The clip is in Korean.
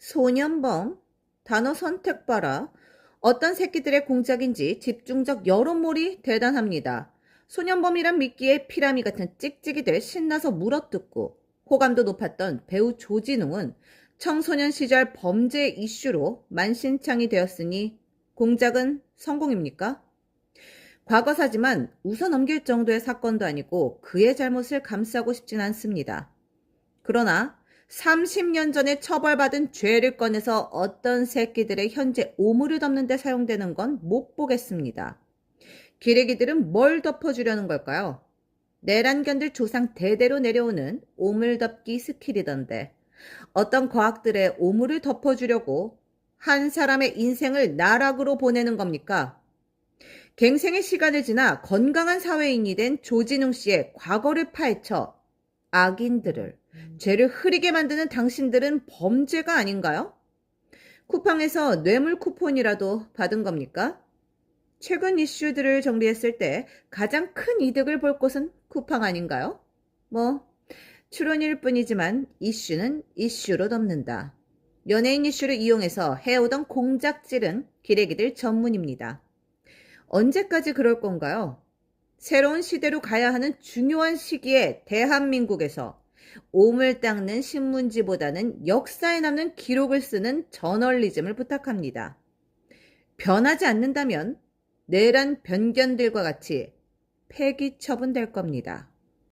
소년범? 단어 선택 봐라. 어떤 새끼들의 공작인지 집중적 여론몰이 대단합니다. 소년범이란 미끼에 피라미 같은 찍찍이들 신나서 물어뜯고 호감도 높았던 배우 조진웅은 청소년 시절 범죄 이슈로 만신창이 되었으니 공작은 성공입니까? 과거사지만 웃어 넘길 정도의 사건도 아니고 그의 잘못을 감싸고 싶진 않습니다. 그러나 30년 전에 처벌받은 죄를 꺼내서 어떤 새끼들의 현재 오물을 덮는 데 사용되는 건 못 보겠습니다. 기레기들은 뭘 덮어주려는 걸까요? 내란견들 조상 대대로 내려오는 오물 덮기 스킬이던데 어떤 과학들의 오물을 덮어주려고 한 사람의 인생을 나락으로 보내는 겁니까? 갱생의 시간을 지나 건강한 사회인이 된 조진웅 씨의 과거를 파헤쳐 악인들을 죄를 흐리게 만드는 당신들은 범죄가 아닌가요? 쿠팡에서 뇌물 쿠폰이라도 받은 겁니까? 최근 이슈들을 정리했을 때 가장 큰 이득을 볼 곳은 쿠팡 아닌가요? 뭐, 추론일 뿐이지만 이슈는 이슈로 덮는다. 연예인 이슈를 이용해서 해오던 공작질은 기레기들 전문입니다. 언제까지 그럴 건가요? 새로운 시대로 가야 하는 중요한 시기에 대한민국에서 오물 닦는 신문지보다는 역사에 남는 기록을 쓰는 저널리즘을 부탁합니다. 변하지 않는다면 내란 변견들과 같이 폐기 처분될 겁니다.